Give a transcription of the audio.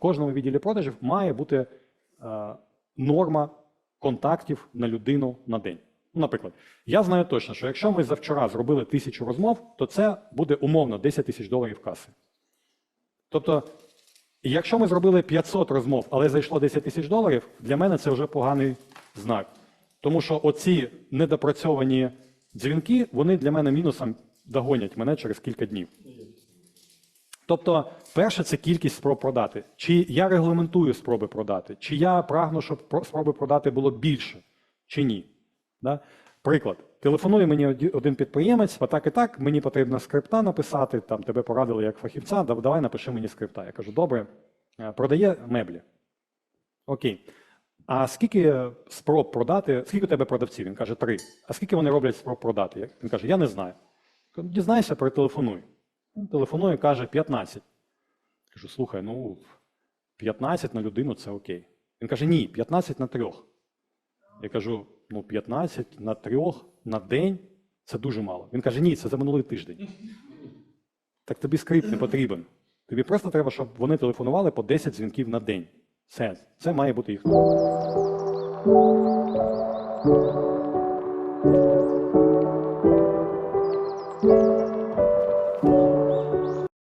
кожному відділі продажів має бути е, норма контактів на людину на день. Наприклад, я знаю точно, що якщо ми завчора зробили тисячу розмов, то це буде умовно 10 тисяч доларів каси. Тобто, якщо ми зробили 500 розмов, але зайшло 10 тисяч доларів, для мене це вже поганий знак. Тому що оці недопрацьовані дзвінки, вони для мене мінусом догонять мене через кілька днів. Тобто, перше, це кількість спроб продати. Чи я регламентую спроби продати, чи я прагну, щоб спроби продати було більше, чи ні. Да? Приклад. Телефонує мені один підприємець, а так і так, мені потрібно скрипта написати, там тебе порадили як фахівця, давай напиши мені скрипта. Я кажу, добре, Е, продає меблі. Окей. А скільки спроб продати, скільки у тебе продавців? Він каже, три. А скільки вони роблять спроб продати? Він каже, я не знаю. Дізнайся, перетелефонуй. Телефонує, каже, 15. Кажу, слухай, ну 15 на людину це окей. Він каже, ні, 15 на трьох. Я кажу, ну 15 на трьох на день це дуже мало. Він каже, ні, це за минулий тиждень. Так тобі скрипт не потрібен. Тобі просто треба, щоб вони телефонували по 10 дзвінків на день. Це, це має бути їх.